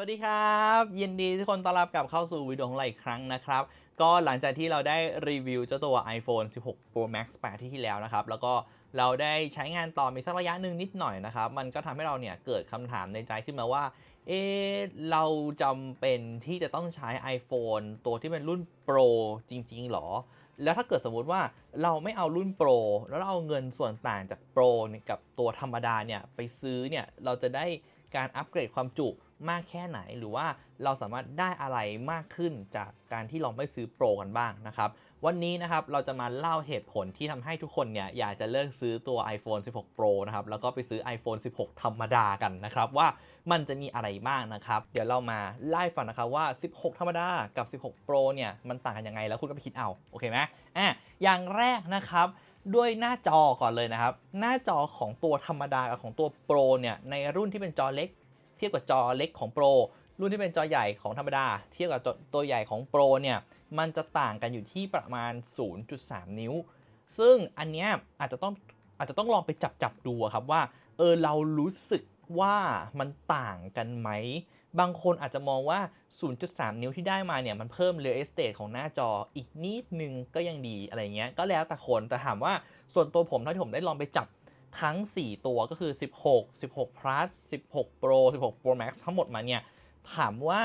สวัสดีครับ ยินดีทุกคนต้อนรับกลับเข้าสู่วิดีโอของเราอีกครั้งนะครับ ก็หลังจากที่เราได้รีวิวเจ้าตัว iPhone 16 Pro Max 8 ที่ที่แล้วนะครับ แล้วก็เราได้ใช้งานต่อมีสักระยะหนึ่งนิดหน่อยนะครับ มันก็ทำให้เราเนี่ยเกิดคำถามในใจขึ้นมาว่า เอ๊ะเราจำเป็นที่จะต้องใช้ iPhone ตัวที่เป็นรุ่น Pro จริง ๆ หรอ แล้วถ้าเกิดสมมุติว่าเราไม่เอารุ่นโปรแล้วเราเอาเงินส่วนต่างจากโปรกับตัวธรรมดาเนี่ยไปซื้อเนี่ยเราจะได้การอัปเกรดความจุ มากแค่ไหน หรือว่าเราสามารถได้อะไรมากขึ้นจากการที่เราไม่ซื้อโปรกันบ้างนะครับวันนี้นะครับเราจะมาเล่าเหตุผลที่ทำให้ทุกคนเนี่ยอยากจะเลิกซื้อตัว iPhone 16 Pro นะครับแล้วก็ไปซื้อ iPhone 16 ธรรมดากันนะครับว่ามันจะมีอะไรบ้างนะครับเดี๋ยวเรามาไล่ฟังนะครับว่า 16 ธรรมดากับ 16 Pro เนี่ยมันต่างกันยังไงแล้วคุณก็ไปคิดเอาโอเคไหมอะอย่างแรกนะครับด้วยหน้าจอก่อนเลยนะครับ หน้าจอของตัวธรรมดากับของตัวโปรเนี่ยในรุ่นที่เป็นจอเล็ก เทียบกับจอเล็กของโปรรุ่นที่เป็นจอใหญ่ของธรรมดา เทียบกับตัวใหญ่ของโปรเนี่ยมันจะต่างกันอยู่ที่ประมาณ 0.3 นิ้ว ซึ่งอันเนี้ยอาจจะต้องอาจจะต้องลองไปจับจับดูครับว่าเออเรารู้สึกว่ามันต่างกันไหม บางคนอาจจะมองว่า 0.3 นิ้วที่ได้มาเนี่ย มันเพิ่ม real estate ของหน้าจออีกนิดนึงก็ยังดีอะไรเงี้ย ก็แล้วแต่คน แต่ถามว่าส่วนตัวผมเท่าที่ผมได้ลองไปจับ ทั้ง 4 ตัวก็คือ 16 16 plus 16 pro 16 pro max ทั้งหมดมาเนี่ย ถามว่า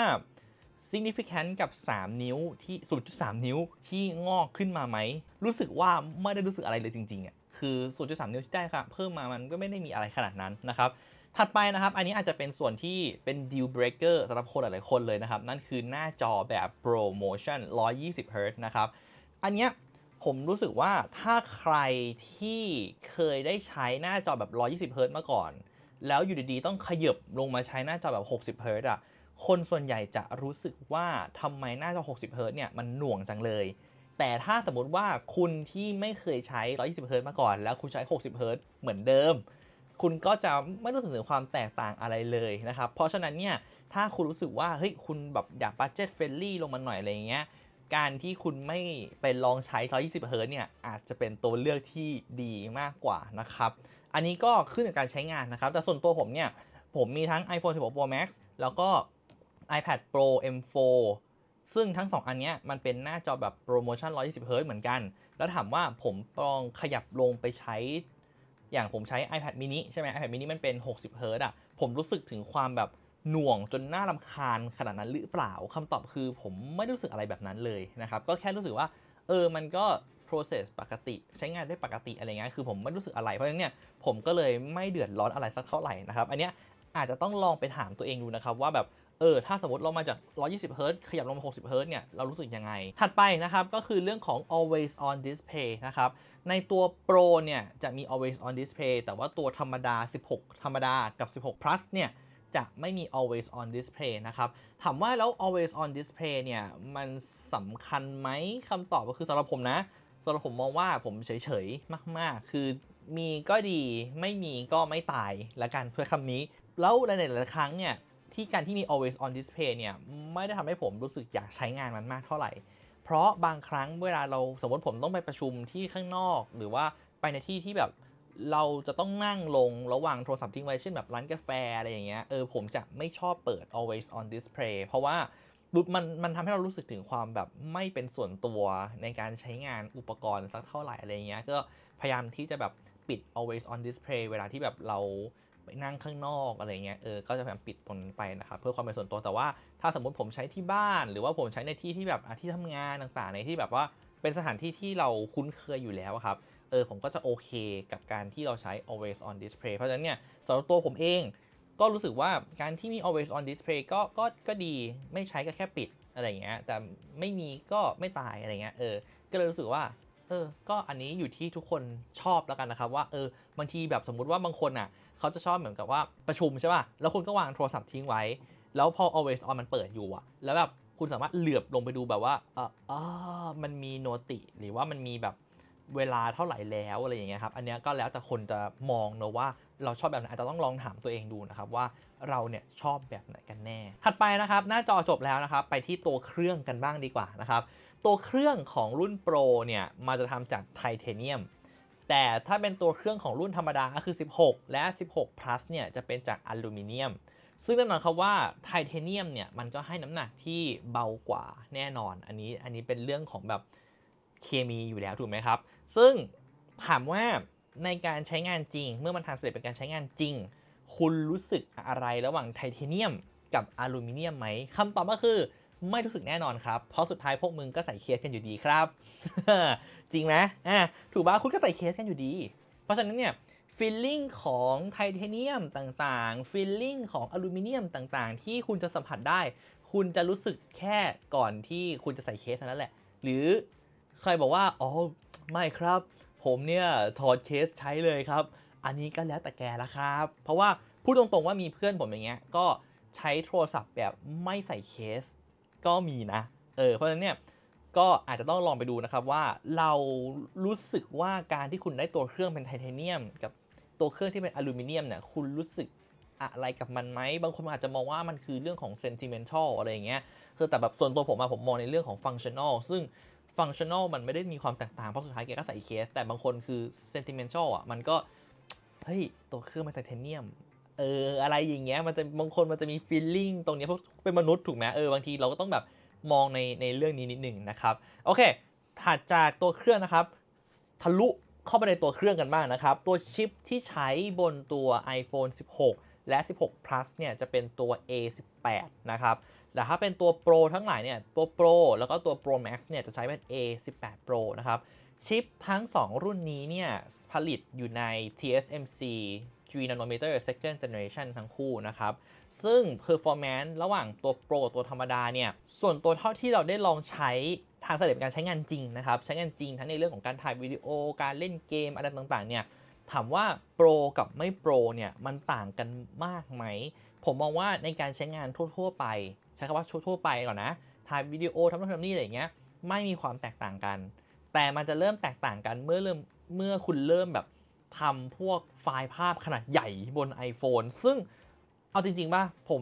significant กับ 3 นิ้วที่ 0.3 นิ้วที่งอกขึ้นมาไหม รู้สึกว่าไม่ได้รู้สึกอะไรเลยจริงๆอะคือ 0.3 นิ้วที่ได้ครับเพิ่มมามันก็ไม่ได้มีอะไรขนาดนั้นนะครับ ถัดไปนะครับ อันนี้อาจจะเป็นส่วนที่เป็น deal breaker สำหรับคนหลายๆคนเลยนะครับ นั่นคือหน้าจอแบบ Pro Motion 120 Hz นะครับ อันเนี้ย ผมรู้สึกว่าถ้าใครที่เคยได้ใช้หน้าจอแบบ 120 Hz มาก่อน แล้วอยู่ดีๆ ต้องขยับลงมาใช้หน้าจอแบบ 60 Hz อะ คนส่วนใหญ่จะรู้สึกว่าทำไมหน้าจอ 60 Hz เนี่ยมันหน่วงจังเลย แต่ถ้าสมมติว่าคุณที่ไม่เคยใช้ 120 Hz มาก่อน แล้วคุณใช้ 60 Hz เหมือนเดิม คุณก็จะไม่รู้สึกถึงความแตกต่างอะไรเลยนะครับ เพราะฉะนั้นเนี่ย ถ้าคุณรู้สึกว่า เฮ้ย คุณแบบอยากบั d เจ็ตเฟรนลี่ลงมาหน่อยอะไรอย่างเงี้ย การที่คุณไม่ไปลองใช้ 120 Hz เนี่ยอาจจะเป็นตัวเลือกที่ดีมากกว่านะครับ อันนี้ก็ขึ้นกับการใช้งานนะครับ แต่ส่วนตัวผมเนี่ย ผมมีทั้ง iPhone 16 Pro Max แล้วก็ iPad Pro M4 ซึ่งทั้ง 2 อันเนี้ยมันเป็นหน้าจอแบบโปรโมชั่น 120 Hz เหมือนกัน แล้วถามว่าผมลองขยับลงไปใช้ อย่างผมใช้ iPad mini ใช่ไหม iPad mini มันเป็น 60 Hz อะ ผมรู้สึกถึงความแบบ หน่วงจนน่ารำคาญขนาดนั้นหรือเปล่าคำตอบคือผมไม่รู้สึกอะไรแบบนั้นเลยนะครับ ก็แค่รู้สึกว่า เออมันก็ process ปกติใช้งานได้ปกติอะไรเงี้ยคือผมไม่รู้สึกอะไรเพราะฉะนั้นเนี่ยผมก็เลยไม่เดือดร้อนอะไรสักเท่าไหร่นะครับ อันเนี้ยอาจจะต้องลองไปถามตัวเองดูนะครับว่าแบบเออถ้าสมมติเรามาจาก 120 Hz ขยับลงมา 60 Hz เนี่ยเรารู้สึกยังไง ถัดไปนะครับก็คือเรื่องของ always on display นะครับ ในตัว Pro เนี่ยจะมี always on display แต่ว่าตัวธรรมดา 16 ธรรมดากับ 16 plus เนี่ย จะไม่มี always on display นะครับ ถามว่าแล้ว always on display เนี่ยมันสำคัญไหมคำตอบก็คือสำหรับผมนะสำหรับผมมองว่าผมเฉยๆ มากๆ คือมีก็ดีไม่มีก็ไม่ตายละกันเพื่อคำนี้ แล้วในหลายๆครั้งเนี่ยที่การที่มี always on display เนี่ยไม่ได้ทำให้ผมรู้สึกอยากใช้งานมันมากเท่าไหร่ เพราะบางครั้งเวลาเราสมมติผมต้องไปประชุมที่ข้างนอก หรือว่าไปในที่ที่แบบ เราจะต้องนั่งลงระหว่างโทรศัพท์ทิ้งไว้เช่นแบบร้านกาแฟอะไรอย่างเงี้ยเออผมจะไม่ชอบเปิด always on display เพราะว่ามันมันทำให้เรารู้สึกถึงความแบบไม่เป็นส่วนตัวในการใช้งานอุปกรณ์สักเท่าไหร่อะไรเงี้ยก็พยายามที่จะแบบปิด always on display เวลาที่แบบเราไปนั่งข้างนอกอะไรเงี้ยเออก็จะพยายามปิดตรงนั้นไปนะครับเพื่อความเป็นส่วนตัวแต่ว่าถ้าสมมติผมใช้ที่บ้าน หรือว่าผมใช้ในที่ที่แบบที่ทำงานต่างๆ ในที่แบบว่าเป็นสถานที่ที่เราคุ้นเคยอยู่แล้วครับ เออผมก็จะโอเคกับการที่เราใช้ always on display เพราะฉะนั้นเนี่ยสำหรับตัวผมเองก็รู้สึกว่าการที่มี always on display ก็ก็ก็ดีไม่ใช้ก็แค่ปิดอะไรเงี้ยแต่ไม่มีก็ไม่ตายอะไรเงี้ยเออก็เลยรู้สึกว่าเออก็อันนี้อยู่ที่ทุกคนชอบแล้วกันนะครับว่าเออบางทีแบบสมมุติว่าบางคนอะเขาจะชอบเหมือนกับว่าประชุมใช่ป่ะแล้วคุณก็วางโทรศัพท์ทิ้งไว้ แล้วพอ always on มันเปิดอยู่อะแล้วแบบคุณสามารถเหลือบลงไปดูแบบว่าเออเออมันมีโนติหรือว่ามันมีแบบ เวลาเท่าไหร่แล้วอะไรอย่างเงี้ยครับ อันเนี้ยก็แล้วแต่คนจะมองเนอะว่าเราชอบแบบไหนอาจจะต้องลองถามตัวเองดูนะครับว่าเราเนี่ยชอบแบบไหนกันแน่ ถัดไปนะครับหน้าจอจบแล้วนะครับไปที่ตัวเครื่องกันบ้างดีกว่านะครับตัวเครื่องของรุ่น Pro เนี่ยมันจะทำจากไทเทเนียม แต่ถ้าเป็นตัวเครื่องของรุ่นธรรมดาก็คือ 16 และ 16 plus เนี่ยจะเป็นจากอลูมิเนียมซึ่งแน่นอนครับว่าไทเทเนียมเนี่ยมันก็ให้น้ำหนักที่เบากว่าแน่นอน อันนี้อันนี้เป็นเรื่องของแบบ เคมีอยู่แล้วถูกไหมครับ ซึ่งถามว่าในการใช้งานจริง เมื่อมันทานสเร็จเป็นการใช้งานจริง คุณรู้สึกอะไรระหว่างไทเทเนียมกับอลูมิเนียมไหมคำตอบก็คือไม่รู้สึกแน่นอนครับ เพราะสุดท้ายพวกมึงก็ใส่เคสกันอยู่ดีครับ จริงไหมอะถูกปะคุณก็ใส่เคสกันอยู่ดี เพราะฉะนั้นเนี่ยฟีลลิ่งของไทเทเนียมต่างๆฟีลลิ่งของอลูมิเนียมต่างๆ ที่คุณจะสัมผัสได้ คุณจะรู้สึกแค่ก่อนที่คุณจะใส่เคสเท่านั้นแหละ หรือ ใครบอกว่าอ๋อไม่ครับ ผมเนี่ยถอดเคสใช้เลยครับ อันนี้ก็แล้วแต่แกละครับ เพราะว่าพูดตรงๆว่ามีเพื่อนผมอย่างเงี้ยก็ใช้โทรศัพท์แบบไม่ใส่เคสก็มีนะ เออ เพราะฉะนั้นเนี่ยก็อาจจะต้องลองไปดูนะครับว่าเรารู้สึกว่าการที่คุณได้ตัวเครื่องเป็นไทเทเนียม กับตัวเครื่องที่เป็นอลูมิเนียมเนี่ยคุณรู้สึกอะไรกับมันไหม บางคนอาจจะมองว่ามันคือเรื่องของ sentimental อะไรอย่างเงี้ยคือแต่แบบส่วนตัวผมอะผมมองในเรื่องของ functional ซึ่ง functional มันไม่ได้มีความแตกต่าง เพราะสุดท้ายแกก็ใส่เคส แต่บางคนคือ sentimental อะ มันก็ เฮ้ย ตัวเครื่องมันไทเทเนียม เออ อะไรอย่างเงี้ย มันจะบางคนมันจะมี feeling ตรงเนี้ยเพราะเป็นมนุษย์ถูกไหมเออ บางทีเราก็ต้องแบบมองในในเรื่องนี้นิดหนึ่งนะครับ โอเค ถัดจากตัวเครื่องนะครับ ทะลุเข้าไปในตัวเครื่องกันบ้างนะครับ ตัวชิปที่ใช้บนตัว iPhone 16 และ 16 Plus เนี่ย จะเป็นตัว A18 นะครับ แต่ถ้าเป็นตัว Pro ทั้งหลายเนี่ยตัว Pro แล้วก็ตัว Pro Max เนี่ยจะใช้เป็น A18 Pro นะครับ ชิปทั้ง 2 รุ่นนี้เนี่ยผลิตอยู่ใน TSMC 3 nanometer second generation ทั้งคู่นะครับ ซึ่ง performance ระหว่างตัว Pro ตัวธรรมดาเนี่ย ส่วนตัวเท่าที่เราได้ลองใช้ทางสเต็ปการใช้งานจริงนะครับ ใช้งานจริงทั้งในเรื่องของการถ่ายวิดีโอ การเล่นเกมอะไรต่างๆ เนี่ย ถามว่า Pro กับไม่ Pro เนี่ย มันต่างกันมากไหม ผมมองว่าในการใช้งานทั่ว ๆ ไป ใช้คำว่าทั่วไปก่อนนะถ่ายวิดีโอทำนู่นทำนี่อะไรเงี้ยไม่มีความแตกต่างกัน แต่มันจะเริ่มแตกต่างกันเมื่อเริ่มเมื่อคุณเริ่มแบบทำพวกไฟล์ภาพขนาดใหญ่บน iPhone ซึ่งเอาจริงๆป่ะผม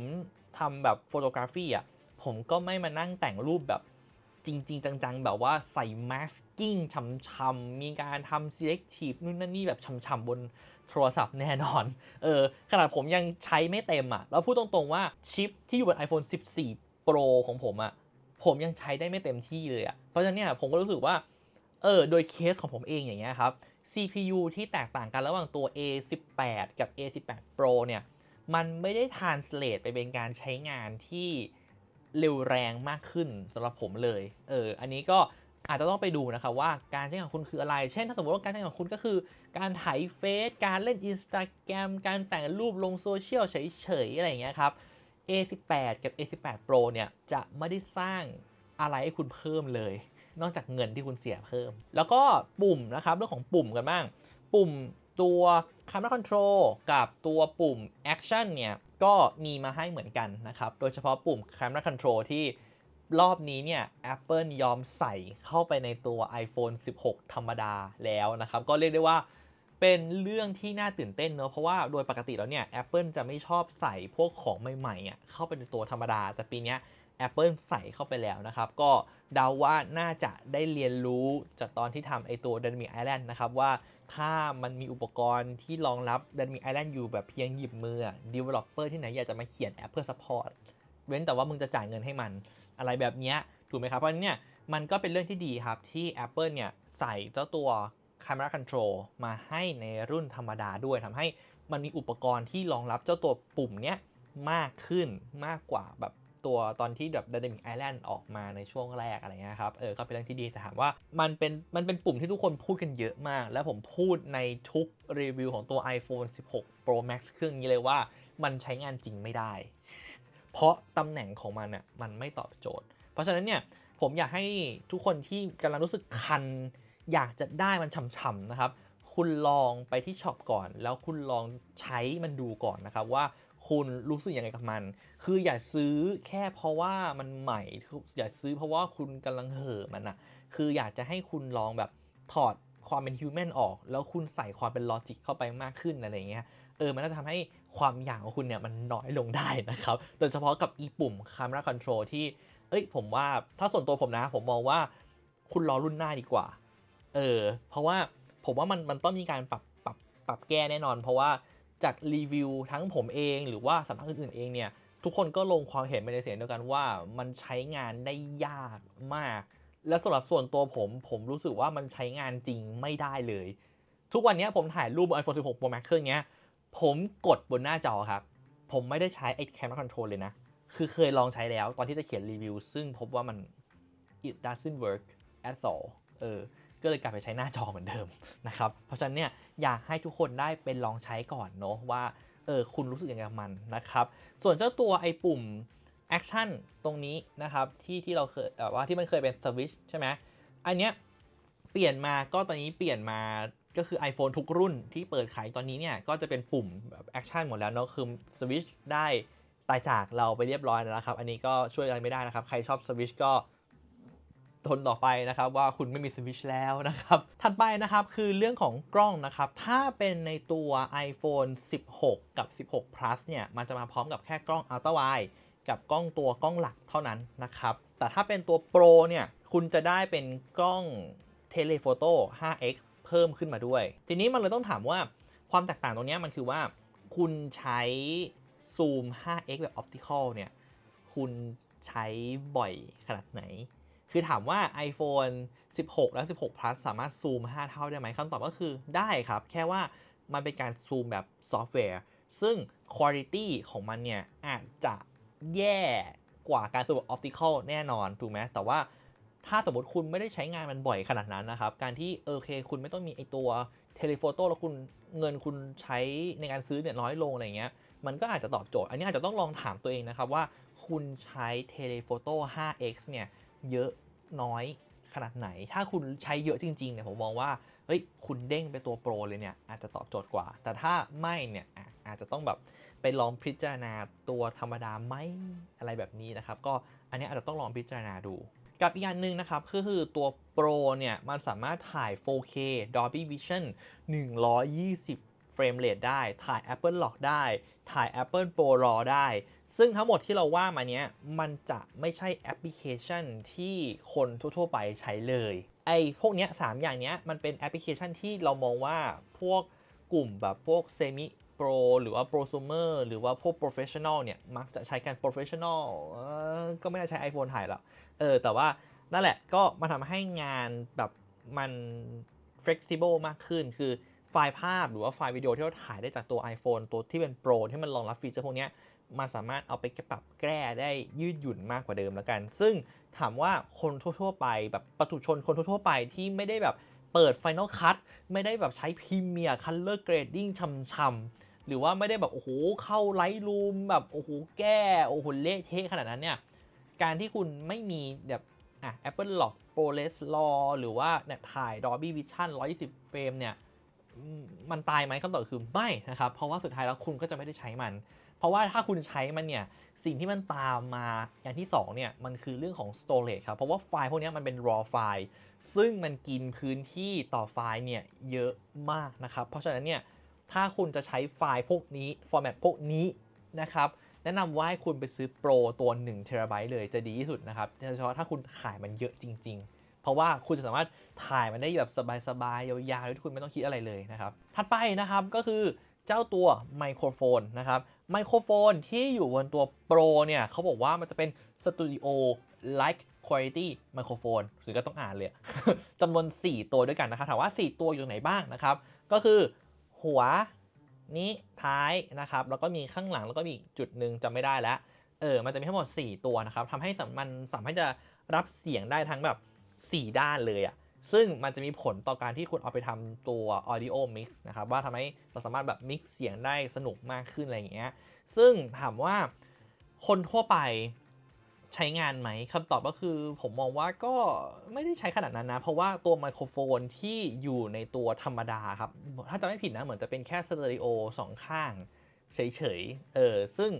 ทำแบบโฟโตกราฟีอะผมก็ไม่มานั่งแต่งรูปแบบจริง ๆ จังๆ แบบว่าใส่ masking ช่ำๆมีการทำ selective นู่นนั่นนี่แบบช่ำๆบน โทรศัพท์แน่นอน เออ ขนาดผมยังใช้ไม่เต็มอะ แล้วพูดตรงๆว่าชิปที่อยู่บน iPhone 14 Pro ของผมอะ ผมยังใช้ได้ไม่เต็มที่เลยอะ เพราะฉะนั้นเนี่ยผมก็รู้สึกว่า เออ โดยเคสของผมเองอย่างเงี้ยครับ CPU ที่แตกต่างกันระหว่างตัว A18 กับ A18 Pro เนี่ย มันไม่ได้ translate ไปเป็นการใช้งานที่เร็วแรงมากขึ้นสำหรับผมเลย เออ อันนี้ก็ อาจจะต้องไปดูนะครับว่าการใช้งานของคุณคืออะไร เช่น ถ้าสมมติว่าการใช้งานของคุณก็คือ การถ่ายเฟซ การเล่น Instagram การแต่งรูปลงโซเชียลเฉยๆอะไรอย่างเงี้ยครับ A18 กับ A18 Pro เนี่ยจะไม่ได้สร้างอะไรให้คุณเพิ่มเลย นอกจากเงินที่คุณเสียเพิ่ม แล้วก็ปุ่มนะครับเรื่องของปุ่มกันบ้าง ปุ่มตัว Camera Control กับตัวปุ่ม Action เนี่ยก็มีมาให้เหมือนกันนะครับ โดยเฉพาะปุ่ม Camera Control ที่ รอบนี้เนี่ย Apple ยอมใส่เข้าไปในตัว iPhone 16 ธรรมดาแล้วนะครับ ก็เรียกได้ว่าเป็นเรื่องที่น่าตื่นเต้นเนอะเพราะว่าโดยปกติแล้วเนี่ย Apple จะไม่ชอบใส่พวกของใหม่ๆอะเข้าไปในตัวธรรมดา แต่ปีนี้ Apple ใส่เข้าไปแล้วนะครับ ก็เดาว่าน่าจะได้เรียนรู้จากตอนที่ทำไอตัว Dynamic Island นะครับว่าถ้ามันมีอุปกรณ์ที่รองรับ Dynamic Island อยู่แบบเพียงหยิบมือ Developer ที่ไหนอยากจะมาเขียนแอปเพื่อ support เว้นแต่ว่ามึงจะจ่ายเงินให้มัน อะไรแบบเนี้ยถูกไหมครับ เพราะนั้นเนี่ยมันก็เป็นเรื่องที่ดีครับที่ Apple เนี่ยใส่เจ้าตัว Camera Control มาให้ในรุ่นธรรมดาด้วยทำให้มันมีอุปกรณ์ที่รองรับเจ้าตัวปุ่มเนี้ยมากขึ้นมากกว่าแบบตัวตอนที่แบบ Dynamic Island ออกมาในช่วงแรกอะไรเงี้ยครับ เออ ก็เป็นเรื่องที่ดีแต่ถามว่ามันเป็นมันเป็นปุ่มที่ทุกคนพูดกันเยอะมาก และผมพูดในทุกรีวิวของตัว iPhone 16 Pro Max เครื่องนี้เลยว่ามันใช้งานจริงไม่ได้ เพราะตำแหน่งของมันอะมันไม่ตอบโจทย์ เพราะฉะนั้นเนี่ยผมอยากให้ทุกคนที่กำลังรู้สึกคัน อยากจะได้มันฉ่ำๆนะครับ คุณลองไปที่ช็อปก่อน แล้วคุณลองใช้มันดูก่อนนะครับว่าคุณรู้สึกยังไงกับมัน คืออย่าซื้อแค่เพราะว่ามันใหม่ อย่าซื้อเพราะว่าคุณกำลังเห่อมันอะคืออยากจะให้คุณลองแบบถอดความเป็นฮิวแมนออก แล้วคุณใส่ความเป็นลอจิกเข้าไปมากขึ้นอะไรเงี้ย เออมันจะทำให้ความอย่างของคุณเนี่ยมันน้อยลงได้นะครับ โดยเฉพาะกับอีปุ่ม Camera Control ที่ เอ้ยผมว่าถ้าส่วนตัวผมนะ ผมมองว่าคุณรอรุ่นหน้าดีกว่า เออ เพราะว่าผมว่ามันมันต้องมีการปรับปรับปรับแก้แน่นอน เพราะว่าจากรีวิวทั้งผมเองหรือว่าสำนักอื่นๆเองเนี่ยทุกคนก็ลงความเห็นไปในเสียงเดียวกันว่ามันใช้งานได้ยากมาก และสำหรับส่วนตัวผมผมรู้สึกว่ามันใช้งานจริงไม่ได้เลย ทุกวันนี้ผมถ่ายรูปบน iPhone 16 Pro Max เครื่องเนี้ย ผมกดบนหน้าจอครับ ผมไม่ได้ใช้ไอ้ Camera Control เลยนะ คือเคยลองใช้แล้วตอนที่จะเขียนรีวิว ซึ่งพบว่ามัน it doesn't work at all เออ ก็เลยกลับไปใช้หน้าจอเหมือนเดิมนะครับ เพราะฉะนั้นเนี่ยอยากให้ทุกคนได้เป็นลองใช้ก่อนเนาะว่า เออคุณรู้สึกยังไงกับมันนะครับ ส่วนเจ้าตัวไอ้ปุ่ม Action ตรงนี้นะครับที่ที่เราเคยแบบว่าที่มันเคยเป็นสวิชใช่ไหมอันเนี้ยเปลี่ยนมาก็ตอนนี้เปลี่ยนมา ก็คือ iPhone ทุกรุ่นที่เปิดขายตอนนี้เนี่ย ก็จะเป็นปุ่มแบบ Action หมดแล้วเนาะคือสวิชได้ตายจากเราไปเรียบร้อยแล้วครับ อันนี้ก็ช่วยอะไรไม่ได้นะครับ ใครชอบสวิชก็ทนต่อไปนะครับว่าคุณไม่มีสวิชแล้วนะครับ ถัดไปนะครับคือเรื่องของกล้องนะครับ ถ้าเป็นในตัว iPhone 16 กับ 16 plus เนี่ย มันจะมาพร้อมกับแค่กล้อง Ultra Wide กับกล้องตัวกล้องหลักเท่านั้นนะครับ แต่ถ้าเป็นตัว Pro เนี่ย คุณจะได้เป็นกล้อง Telephoto 5x เพิ่มขึ้นมาด้วย ทีนี้มันเลยต้องถามว่าความแตกต่างตรงนี้มันคือว่า คุณใช้ซูม 5x แบบ optical เนี่ย คุณใช้บ่อยขนาดไหน คือถามว่า iPhone 16 และ 16 Plus สามารถซูม 5 เท่าได้ไหมคำตอบก็คือได้ครับ แค่ว่ามันเป็นการซูมแบบซอฟต์แวร์ ซึ่ง Quality ของมันเนี่ย อาจจะแย่กว่าการซูมแบบ Optical แน่นอน ถูกไหมแต่ว่า ถ้าสมมติคุณไม่ได้ใช้งานมันบ่อยขนาดนั้นนะครับ การที่โอเค คุณไม่ต้องมีไอตัวเทเลโฟโต้แล้วคุณเงินคุณใช้ในการซื้อเนี่ยน้อยลงอะไรเงี้ย มันก็อาจจะตอบโจทย์ อันนี้อาจจะต้องลองถามตัวเองนะครับว่าคุณใช้เทเลโฟโต้ 5x เนี่ยเยอะน้อยขนาดไหน ถ้าคุณใช้เยอะจริงๆเนี่ยผมมองว่า เฮ้ย คุณเด้งไปตัวโปรเลยเนี่ยอาจจะตอบโจทย์กว่า แต่ถ้าไม่เนี่ยอะอาจจะต้องแบบไปลองพิจารณาตัวธรรมดาไหมอะไรแบบนี้นะครับ ก็อันนี้อาจจะต้องลองพิจารณาดู กับอีกอย่างหนึ่งนะครับ คือตัว Pro เนี่ย มันสามารถถ่าย 4K Dolby Vision 120 เฟรมเรทได้ ถ่าย Apple Lock ได้ ถ่าย Apple Pro RAW ได้ ซึ่งทั้งหมดที่เราว่ามาเนี้ย มันจะไม่ใช่แอปพลิเคชันที่คนทั่วๆไปใช้เลย ไอ้พวกเนี้ยสามอย่างเนี้ย มันเป็นแอปพลิเคชันที่เรามองว่าพวกกลุ่มแบบพวกเซมิ ปรหรือว่าโปรซูเมอร์หรือว่าพวกโปรเฟชชั่นอลเนี่ย มักจะใช้กันโปรเฟชชั่นอลก็ไม่ได้ใช้ iPhone ถ่ายหรอกเออ แต่ว่านั่นแหละก็มาทำให้งานแบบมัน flexible มากขึ้น คือไฟล์ภาพหรือว่าไฟล์วิดีโอที่เราถ่ายได้จากตัว iPhone ตัวที่เป็น Pro ที่มันรองรับฟีเจอร์พวกนี้มันสามารถเอาไปปรับแก้ได้ยืดหยุ่นมากกว่าเดิมแล้วกัน ซึ่งถามว่าคนทั่ว ๆ ไปแบบประตุชนคนทั่ว ๆ ไปที่ไม่ได้แบบเปิด Final Cut ไม่ได้แบบใช้ Premiere Color Grading ช่ำๆ หรือว่าไม่ได้แบบโอ้โหเข้า Lightroom แบบโอ้โหแก้โอ้โหเละเทะขนาดนั้นเนี่ยการที่คุณไม่มีแบบอะ Apple Lock ProRes RAW หรือว่าเนี่ยถ่าย Dolby Vision 120 เฟรมเนี่ยมันตายไหมคำตอบคือไม่นะครับ เพราะว่าสุดท้ายแล้วคุณก็จะไม่ได้ใช้มัน เพราะว่าถ้าคุณใช้มันเนี่ย สิ่งที่มันตามมาอย่างที่ 2 เนี่ย มันคือเรื่องของ storage ครับ เพราะว่าไฟล์พวกนี้มันเป็น raw ไฟล์ ซึ่งมันกินพื้นที่ต่อไฟล์เนี่ยเยอะมากนะครับ เพราะฉะนั้นเนี่ย ถ้าคุณจะใช้ไฟล์พวกนี้ format พวกนี้นะครับ แนะนำว่าให้คุณไปซื้อโปรตัว1 t b เลยจะดีที่สุดนะครับโดยเฉพาะถ้าคุณขายมันเยอะจริง ๆ เพราะว่าคุณจะสามารถถ่ายมันได้แบบสบายๆ ยาวๆโดยที่คุณไม่ต้องคิดอะไรเลยนะครับ ถัดไปนะครับก็คือเจ้าตัวไมโครโฟนนะครับ ไมโครโฟนที่อยู่บนตัวโปรเนี่ยเขาบอกว่ามันจะเป็น Studio Like Quality Microphone หรือก็ต้องอ่านเลยจำนวน 4 ตัวด้วยกันนะครับ ถามว่า 4 ตัวอยู่ไหนบ้างนะครับ ก็คือ หัวนี้ท้ายนะครับแล้วก็มีข้างหลังแล้วก็มีจุดหนึ่งจำไม่ได้แล้วเออมันจะมีทั้งหมด 4 ตัวนะครับทำให้สมมันสามารถจะรับเสียงได้ทั้งแบบ 4 ด้านเลยอะซึ่งมันจะมีผลต่อการที่คุณเอาไปทำตัว audio mix นะครับว่าทำให้เราสามารถแบบ mix เสียงได้สนุกมากขึ้นอะไรอย่างเงี้ยซึ่งถามว่าคนทั่วไป ใช้งานไหมคำตอบก็คือผมมองว่าก็ไม่ได้ใช้ขนาดนั้นนะ เพราะว่าตัวไมโครโฟนที่อยู่ในตัวธรรมดาครับ ถ้าจำไม่ผิดนะเหมือนจะเป็นแค่สเตอริโอสองข้างเฉยๆ เออ ซึ่ง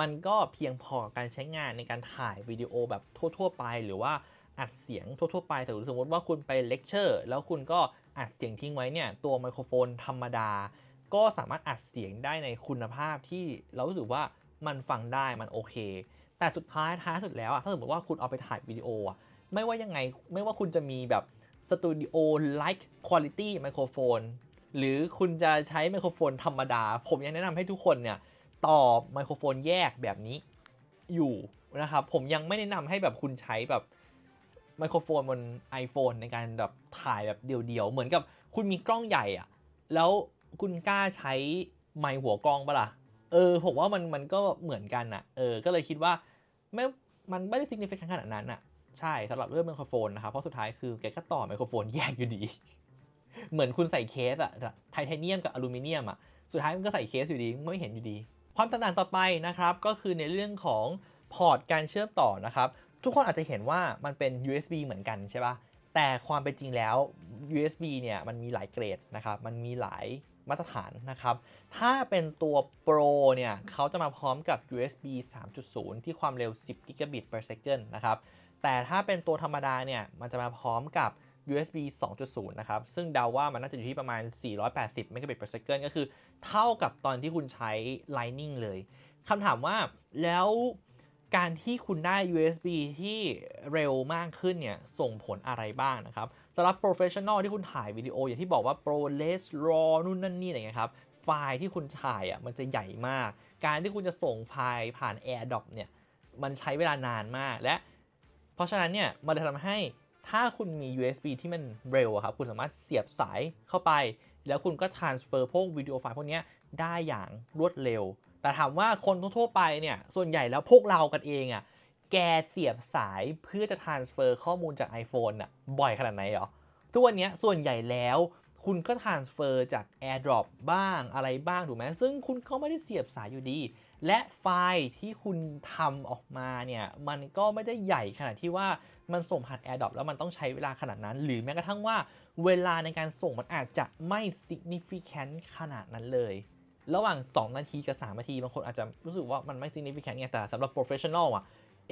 มันก็เพียงพอการใช้งานในการถ่ายวิดีโอแบบทั่วๆ ไป หรือว่าอัดเสียงทั่วๆ ไปแต่สมมติว่าคุณไปเลคเชอร์แล้วคุณก็อัดเสียงทิ้งไว้เนี่ย ตัวไมโครโฟนธรรมดา ก็สามารถอัดเสียงได้ในคุณภาพที่เรารู้สึกว่ามันฟังได้มันโอเค แต่สุดท้ายท้ายสุดแล้วอะถ้าสมมติว่าคุณเอาไปถ่ายวิดีโออะไม่ว่ายังไงไม่ว่าคุณจะมีแบบสตูดิโอ like quality ไมโครโฟนหรือคุณจะใช้ไมโครโฟนธรรมดา ผมยังแนะนำให้ทุกคนเนี่ยต่อไมโครโฟนแยกแบบนี้อยู่นะครับ ผมยังไม่แนะนำให้แบบคุณใช้แบบไมโครโฟนบน iPhone ในการแบบถ่ายแบบเดียวๆ เหมือนกับคุณมีกล้องใหญ่อะแล้วคุณกล้าใช้ไมค์หัวกล้องปะล่ะ เออ ผมว่ามันมันก็เหมือนกันอะเออ ก็เลยคิดว่า ไม่มันไม่ได้ significant ขนาดนั้นอะใช่สำหรับเรื่องไมโครโฟนนะครับ เพราะสุดท้ายคือแกก็ต่อไมโครโฟนแยกอยู่ดี เหมือนคุณใส่เคสอะไทเทเนียมกับอลูมิเนียมอะสุดท้ายมันก็ใส่เคสอยู่ดีไม่เห็นอยู่ดี ความตกต่างต่อไปนะครับก็คือในเรื่องของพอร์ตการเชื่อมต่อนะครับทุกคนอาจจะเห็นว่ามันเป็น USB เหมือนกันใช่ปะ แต่ความเป็นจริงแล้ว USB เนี่ยมันมีหลายเกรดนะครับ มันมีหลายมาตรฐานนะครับ ถ้าเป็นตัว Pro เนี่ยเขาจะมาพร้อมกับ USB 3.0 ที่ความเร็ว 10 gigabit per second นะครับ แต่ถ้าเป็นตัวธรรมดาเนี่ยมันจะมาพร้อมกับ USB 2.0 นะครับ ซึ่งเดาว่ามันน่าจะอยู่ที่ประมาณ 480 m b per second ก็คือเท่ากับตอนที่คุณใช้ Lightning เลย คำถามว่าแล้ว การที่คุณได้ USB ที่เร็วมากขึ้นเนี่ยส่งผลอะไรบ้างนะครับสำหรับ professional ที่คุณถ่ายวิดีโออย่างที่บอกว่า pro less raw นู่นนั่นนี่อะไรเงี้ยครับไฟล์ที่คุณถ่ายอะมันจะใหญ่มาก การที่คุณจะส่งไฟล์ผ่าน AirDrop เนี่ยมันใช้เวลานานมากและ เพราะฉะนั้นเนี่ยมันจะทำให้ถ้าคุณมี USB ที่มันเร็วครับคุณสามารถเสียบสายเข้าไป แล้วคุณก็ transfer พวกวิดีโอไฟล์พวกนี้ได้อย่างรวดเร็ว แต่ถามว่าคนทั่วไปเนี่ยส่วนใหญ่แล้วพวกเรากันเองอะ่ะแกเสียบสายเพื่อจะ transfer ข้อมูลจาก iPhone อะบ่อยขนาดไหนเหรอทุกวันนี้ส่วนใหญ่แล้วคุณก็ transfer จาก AirDrop บ้างอะไรบ้างถูกไหมซึ่งคุณก็ไม่ได้เสียบสายอยู่ดี และไฟล์ที่คุณทำออกมาเนี่ยมันก็ไม่ได้ใหญ่ขนาดที่ว่ามันส่งผ่าน AirDrop แล้วมันต้องใช้เวลาขนาดนั้น หรือแม้กระทั่งว่าเวลาในการส่งมันอาจจะไม่ significant ขนาดนั้นเลย ระหว่าง 2 นาทีกับ 3 นาที บางคนอาจจะรู้สึกว่ามันไม่ significant ไงแต่สำหรับ professional อะ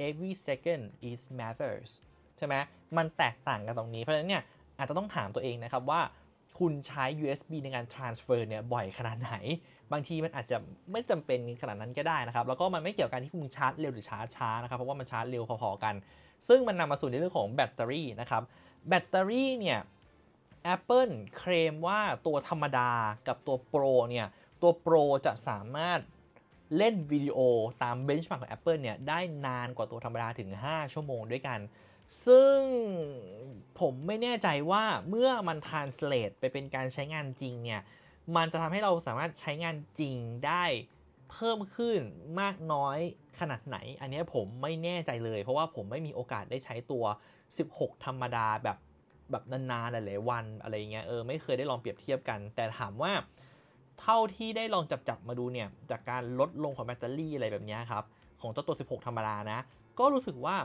every second is matters ใช่ไหมมันแตกต่างกันตรงนี้ เพราะฉะนั้นเนี่ยอาจจะต้องถามตัวเองนะครับว่าคุณใช้ USB ในการ transfer เนี่ยบ่อยขนาดไหน บางทีมันอาจจะไม่จำเป็นขนาดนั้นก็ได้นะครับ แล้วก็มันไม่เกี่ยวกับการที่คุณชาร์จเร็วหรือชาร์จช้านะครับ เพราะว่ามันชาร์จเร็วพอๆกัน ซึ่งมันนำมาสู่ในเรื่องของแบตเตอรี่นะครับ แบตเตอรี่เนี่ย Apple เคลมว่าตัวธรรมดากับตัว Pro เนี่ย ตัว Pro จะสามารถเล่นวิดีโอตามเบนช์มาร์กของ Apple เนี่ย ได้นานกว่าตัวธรรมดาถึง 5 ชั่วโมงด้วยกัน ซึ่งผมไม่แน่ใจว่าเมื่อมัน translate ไปเป็นการใช้งานจริงเนี่ย มันจะทำให้เราสามารถใช้งานจริงได้เพิ่มขึ้นมากน้อยขนาดไหน อันนี้ผมไม่แน่ใจเลย เพราะว่าผมไม่มีโอกาสได้ใช้ตัว 16 ธรรมดาแบบแบบนานๆหลายๆวันอะไรเงี้ยเออไม่เคยได้ลองเปรียบเทียบกัน แต่ถามว่า เท่าที่ได้ลองจับจับมาดูเนี่ย จากการลดลงของแบตเตอรี่อะไรแบบนี้ครับ ของเจ้าตัว 16 ธรรมดานะ ก็รู้สึกว่า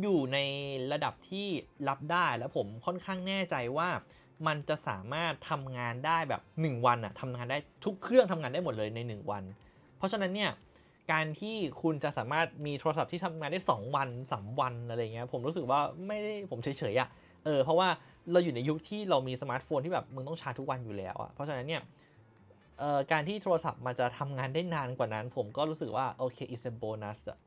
อยู่ในระดับที่รับได้แล้วผมค่อนข้างแน่ใจว่า มันจะสามารถทำงานได้แบบ 1 วันอะทำงานได้ทุกเครื่องทำงานได้หมดเลยใน 1 วัน เพราะฉะนั้นเนี่ยการที่คุณจะสามารถมีโทรศัพท์ที่ทำงานได้ 2 วัน 3 วันอะไรเงี้ยผมรู้สึกว่าไม่ได้ผมเฉยๆอะเออเพราะว่าเราอยู่ในยุคที่เรามีสมาร์ทโฟนที่แบบมึงต้องชาร์จทุกวันอยู่แล้วอะเพราะฉะนั้นเนี่ย เอ่อการที่โทรศัพท์มันจะทำงานได้นานกว่านั้น ผมก็รู้สึกว่าโอเค it's a bonus อะ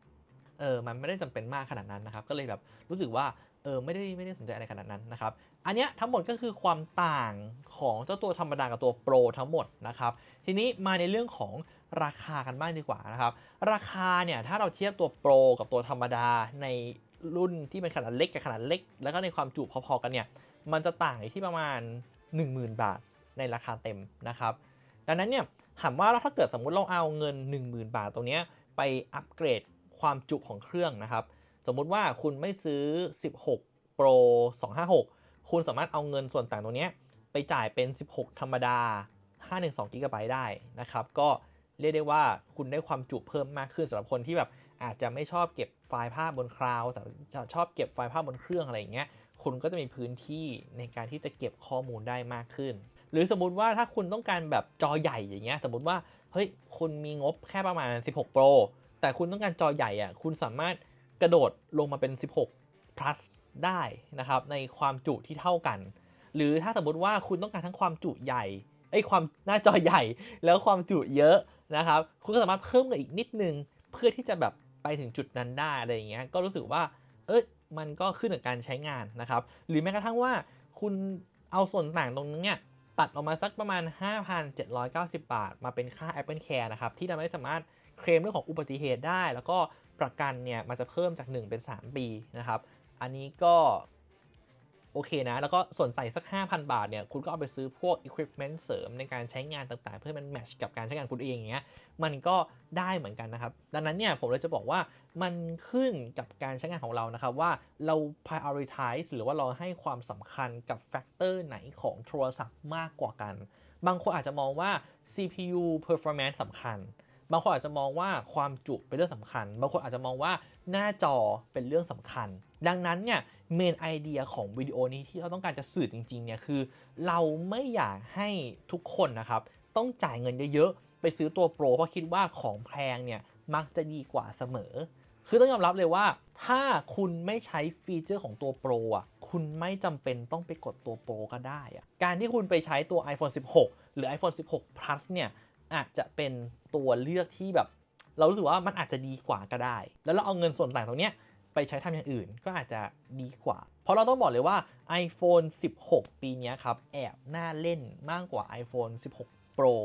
เออมันไม่ได้จำเป็นมากขนาดนั้นนะครับ ก็เลยแบบรู้สึกว่าเออไม่ได้ไม่ได้สนใจอะไรขนาดนั้นนะครับ อันเนี้ยทั้งหมดก็คือความต่างของเจ้าตัวธรรมดากับตัวโปรทั้งหมดนะครับ ทีนี้มาในเรื่องของราคากันบ้างดีกว่านะครับ ราคาเนี่ยถ้าเราเทียบตัวโปรกับตัวธรรมดาในรุ่นที่เป็นขนาดเล็กกับขนาดเล็ก แล้วก็ในความจุพอๆกันเนี่ย มันจะต่างอยู่ที่ประมาณ 10,000 บาทในราคาเต็มนะครับ ดังนั้นเนี่ยถามว่าถ้าเกิดสมมุติเราเอาเงิน 10,000 บาทตรงนี้ไปอัปเกรดความจุของเครื่องนะครับ สมมุติว่าคุณไม่ซื้อ 16 Pro 256 คุณสามารถเอาเงินส่วนต่างตรงนี้ไปจ่ายเป็น 16 ธรรมดา 512 g b ได้นะครับ ก็เรียกได้ว่าคุณได้ความจุเพิ่มมากขึ้นสำหรับคนที่แบบอาจจะไม่ชอบเก็บไฟล์ภาพบนคลาวด์แต่ชอบเก็บไฟล์ภาพบนเครื่องอะไรอย่างเงี้ย คุณก็จะมีพื้นที่ในการที่จะเก็บข้อมูลได้มากขึ้นหรือสมมติว่าถ้าคุณต้องการแบบจอใหญ่อย่างเงี้ยสมมติว่าเฮ้ยคุณมีงบแค่ประมาณ 16 Pro แต่คุณต้องการจอใหญ่อะคุณสามารถกระโดดลงมาเป็น 16 plus ได้นะครับในความจุที่เท่ากัน หรือถ้าสมมติว่าคุณต้องการทั้งความจุใหญ่ไอ้ความหน้าจอใหญ่แล้วความจุเยอะนะครับ คุณก็สามารถเพิ่มกันอีกนิดนึง เพื่อที่จะแบบไปถึงจุดนั้นได้อะไรอย่างเงี้ยก็รู้สึกว่าเอ้ยมันก็ขึ้นกับการใช้งานนะครับ หรือแม้กระทั่งว่าคุณเอาส่วนต่างตรงนี้เนี่ย ตัดออกมาสักประมาณ 5,790 บาท มาเป็นค่า Apple Care นะครับ ที่ทำให้สามารถเคลมเรื่องของอุบัติเหตุได้ แล้วก็ประกันเนี่ยมันจะเพิ่มจาก 1 เป็น 3 ปีนะครับ อันนี้ก็ โอเคนะ แล้วก็ส่วนไต่สัก 5,000 บาทเนี่ยคุณก็เอาไปซื้อพวก equipment เสริมในการใช้งานต่างๆ เพื่อมันแมชกับการใช้งานคุณเองอย่างเงี้ยมันก็ได้เหมือนกันนะครับ ดังนั้นเนี่ยผมเลยจะบอกว่ามันขึ้นกับการใช้งานของเรานะครับว่าเรา prioritize หรือว่าเราให้ความสำคัญกับแฟกเตอร์ไหนของโทรศัพท์มากกว่ากัน บางคนอาจจะมองว่า CPU performance สำคัญบางคนอาจจะมองว่าความจุเป็นเรื่องสำคัญ บางคนอาจจะมองว่าหน้าจอเป็นเรื่องสำคัญ ดังนั้นเนี่ยเมนไอเดียของวิดีโอนี้ที่เราต้องการจะสื่อจริงๆเนี่ยคือ เราไม่อยากให้ทุกคนนะครับต้องจ่ายเงินเยอะๆ ไปซื้อตัวโปรเพราะคิดว่าของแพงเนี่ยมักจะดีกว่าเสมอ คือต้องยอมรับเลยว่า ถ้าคุณไม่ใช้ฟีเจอร์ของตัวโปรอะคุณไม่จำเป็นต้องไปกดตัวโปรก็ได้อะการที่คุณไปใช้ตัว iPhone 16 หรือ iPhone 16 Plus เนี่ยอาจจะเป็นตัวเลือกที่แบบ เรารู้สึกว่ามันอาจจะดีกว่าก็ได้ แล้วเราเอาเงินส่วนต่างตรงเนี้ย ไปใช้ทำอย่างอื่นก็อาจจะดีกว่า เพราะเราต้องบอกเลยว่า iPhone 16 ปีนี้ครับ แอบน่าเล่นมากกว่า iPhone 16 Pro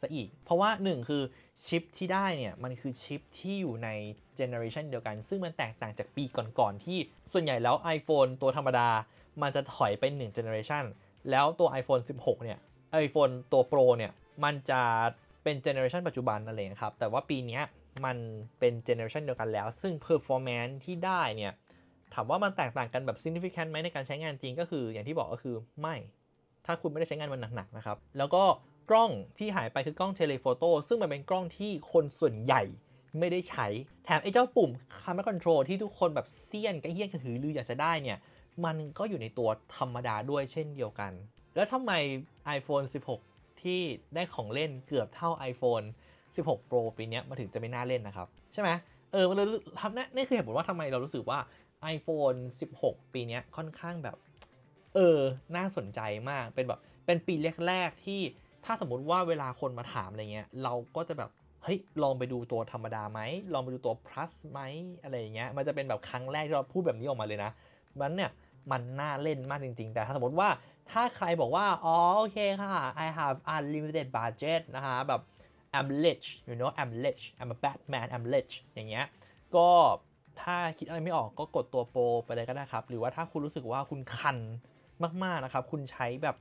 ซะอีก เพราะว่า 1 คือชิปที่ได้เนี่ย มันคือชิปที่อยู่ในเจเนอเรชันเดียวกัน ซึ่งมันแตกต่างจากปีก่อนๆ ที่ส่วนใหญ่แล้ว iPhone ตัวธรรมดา มันจะถอยไป1 generation แล้วตัว iPhone 16 เนี่ย iPhone ตัว Pro เนี่ย มันจะเป็นเจเนอเรชันปัจจุบันนั่นเองครับ แต่ว่าปีนี้ มันเป็นเจเนอเรชันเดียวกันแล้ว ซึ่ง performance ที่ได้เนี่ย ถามว่ามันแตกต่างกันแบบ significant ไหมในการใช้งานจริงก็คือ อย่างที่บอกก็คือไม่ ถ้าคุณไม่ได้ใช้งานมันหนักๆนะครับ แล้วก็กล้องที่หายไปคือกล้องเทเลโฟโต้ซึ่งมันเป็นกล้องที่คนส่วนใหญ่ไม่ได้ใช้ แถมไอ้เจ้าปุ่ม camera control ที่ทุกคนแบบเซียนกระเฮี้ยนกระหือรืออยากจะได้เนี่ย มันก็อยู่ในตัวธรรมดาด้วยเช่นเดียวกัน แล้วทำไม iPhone 16 ที่ได้ของเล่นเกือบเท่า iPhone 16 Pro ปีนี้มาถึงจะไม่น่าเล่นนะครับ ใช่ไหมเออมันเลยทำนั่นนี่คือเหตุผลว่าทำไมเรารู้สึกว่า iPhone 16 ปีนี้ค่อนข้างแบบ เออ น่าสนใจมากเป็นแบบเป็นปีแรกๆที่ถ้าสมมติว่าเวลาคนมาถามอะไรเงี้ย เราก็จะแบบเฮ้ยลองไปดูตัวธรรมดาไหมลองไปดูตัว plus ไหมอะไรอย่างเงี้ยมันจะเป็นแบบครั้งแรกที่เราพูดแบบนี้ออกมาเลยนะมันเนี่ยมันน่าเล่นมากจริง ๆ แต่ถ้าสมมติว่าถ้าใครบอกว่า อ๋อ โอเคค่ะ I have unlimited budget นะคะแบบ I'm rich you know I'm rich I'm a Batman I'm rich อย่างเงี้ยก็ถ้าคิดอะไรไม่ออกก็กดตัวโปรไปเลยก็ได้ครับ หรือว่าถ้าคุณรู้สึกว่าคุณคันมาก ๆ นะครับ คุณใช้แบบ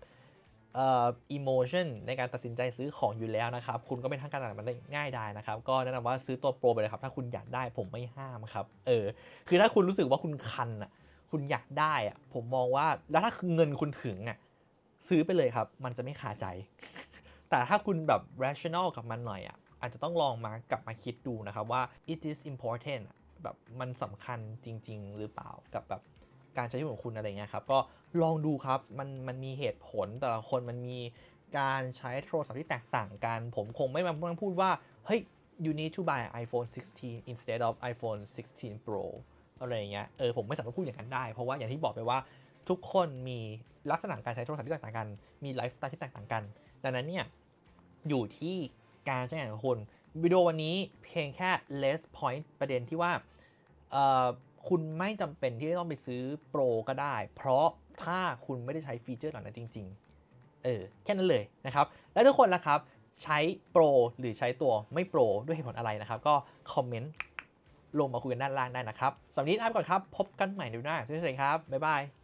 เอ่อ emotion ในการตัดสินใจซื้อของอยู่แล้วนะครับ คุณก็ไม่ทั้งการตลาดมันได้ง่ายได้นะครับ ก็แนะนำว่าซื้อตัวโปรไปเลยครับ ถ้าคุณอยากได้ผมไม่ห้ามครับ เออ คือถ้าคุณรู้สึกว่าคุณคันอะ คุณอยากได้อะ ผมมองว่า แล้วถ้าเงินคุณถึงอะ ซื้อไปเลยครับ มันจะไม่ขาใจ แต่ถ้าคุณแบบ rational กับมันหน่อยอะอาจจะต้องลองมากลับมาคิดดูนะครับว่า it is important แบบมันสำคัญจริง ๆ หรือเปล่ากับแบบการใช้ชีวิตของคุณอะไรเงี้ยครับก็ลองดูครับมันมันมีเหตุผลแต่ละคนมันมีการใช้โทรศัพท์ที่แตกต่างกัน ผมคงไม่มาต้องพูดว่า เฮ้ย you need to buy iPhone 16 instead of iPhone 16 Pro อะไรเงี้ยเออผมไม่สามารถพูดอย่างนั้นได้ เพราะว่าอย่างที่บอกไปว่าทุกคนมีลักษณะการใช้โทรศัพท์ที่แตกต่างกัน มีไลฟ์สไตล์ที่แตกต่างกัน ดังนั้นเนี่ยอยู่ที่การใช้งานของคุณวิดีโอวันนี้เพียงแค่ less point ประเด็นที่ว่าคุณไม่จำเป็นที่จะต้องไปซื้อโปรก็ได้ เพราะถ้าคุณไม่ได้ใช้ฟีเจอร์เหล่านั้นจริง ๆ เออ แค่นั้นเลยนะครับ และทุกคนล่ะครับ ใช้โปรหรือใช้ตัวไม่โปรด้วยเหตุผลอะไรนะครับ ก็คอมเมนต์ลงมาคุยกันด้านล่างได้นะครับสำหรับนี้ลาไปก่อนครับ พบกันใหม่ในวิดีโอหน้าสวัสดีครับ บ๊ายบาย